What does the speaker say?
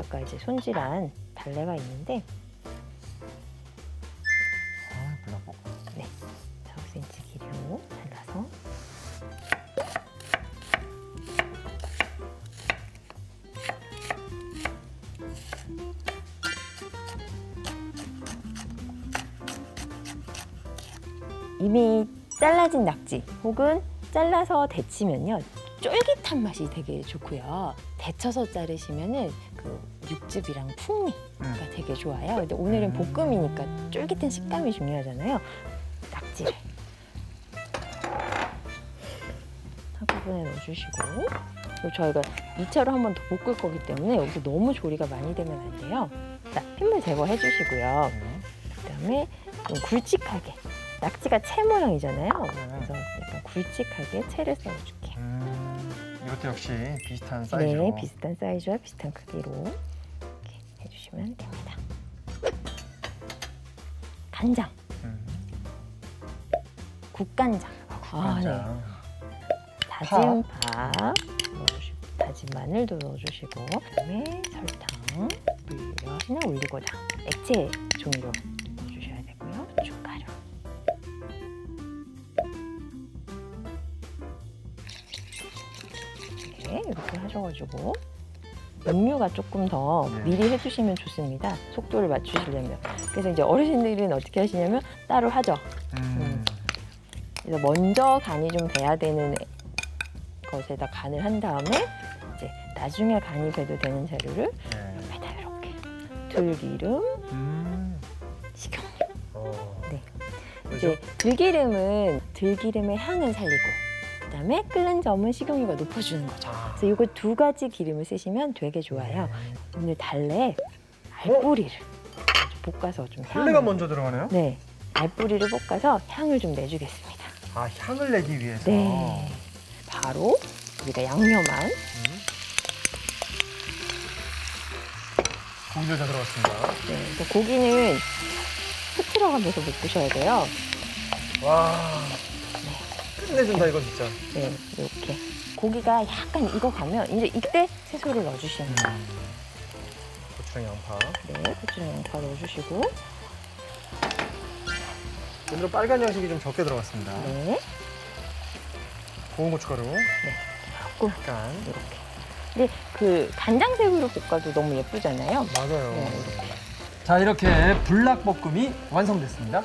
아까 이제 손질한 달래가 있는데 아, 불닭볶음. 4cm 길이로 잘라서. 이미 잘라진 낙지 혹은 잘라서 데치면요 쫄깃한 맛이 되게 좋고요. 데쳐서 자르시면은 그 육즙이랑 풍미가 음. 되게 좋아요. 근데 오늘은 볶음이니까 쫄깃한 식감이 중요하잖아요. 낙지를 한부분에 넣어주시고 그리고 저희가 2차로 한 번 더 볶을 거기 때문에 여기서 너무 조리가 많이 되면 안 돼요. 자, 핏물 제거해 주시고요. 네. 그다음에 좀 굵직하게 낙지가 채 모양이잖아요. 네. 그래서 약간 굵직하게 채를 썰어줄게요. 음, 이것도 역시 비슷한 사이즈로. 네, 비슷한 사이즈와 비슷한 크기로 이렇게 해주시면 됩니다. 간장, 음. 국간장, 아, 네. 간장. 다진 밥 넣어주시고, 다진 마늘도 넣어주시고, 그다음에 설탕, 물엿이나 올리고당, 액체 종류 네, 이렇게 하셔가지고 염료가 조금 더 네. 미리 해주시면 좋습니다. 속도를 맞추시려면. 그래서 이제 어르신들은 어떻게 하시냐면 따로 하죠. 음. 그래서 먼저 간이 좀 돼야 되는 것에다 간을 한 다음에 이제 나중에 간이 배도 되는 재료를 네. 옆에다 이렇게 들기름, 음. 식용유. 어. 네. 그죠? 이제 들기름은 들기름의 향을 살리고 그다음에 끓는 점은 식용유가 높여주는 거죠. 아. 그래서 이거 두 가지 기름을 쓰시면 되게 좋아요. 음. 오늘 달래 알뿌리를 아주 볶아서 좀 달래가 향을 먼저 들어가네요? 네 알뿌리를 볶아서 향을 좀 내주겠습니다. 아, 향을 내기 위해서. 네. 바로 우리가 양념한 음. 다 들어갔습니다. 네, 그래서 고기는 흐트러가면서 볶으셔야 돼요. 와. 끝내준다, 이거 진짜. 네, 이렇게 고기가 약간 익어가면 이제 이때 채소를 넣어주시면 돼요. 음. 고추랑 양파. 네, 고추랑 양파 넣어주시고 오늘은 빨간 양식이 좀 적게 들어갔습니다. 네, 고운 고춧가루. 조금 약간. 이렇게. 근데 그 간장새우로 볶아도 너무 예쁘잖아요. 맞아요. 네, 이렇게. 자, 이렇게 불닭볶음이 완성됐습니다.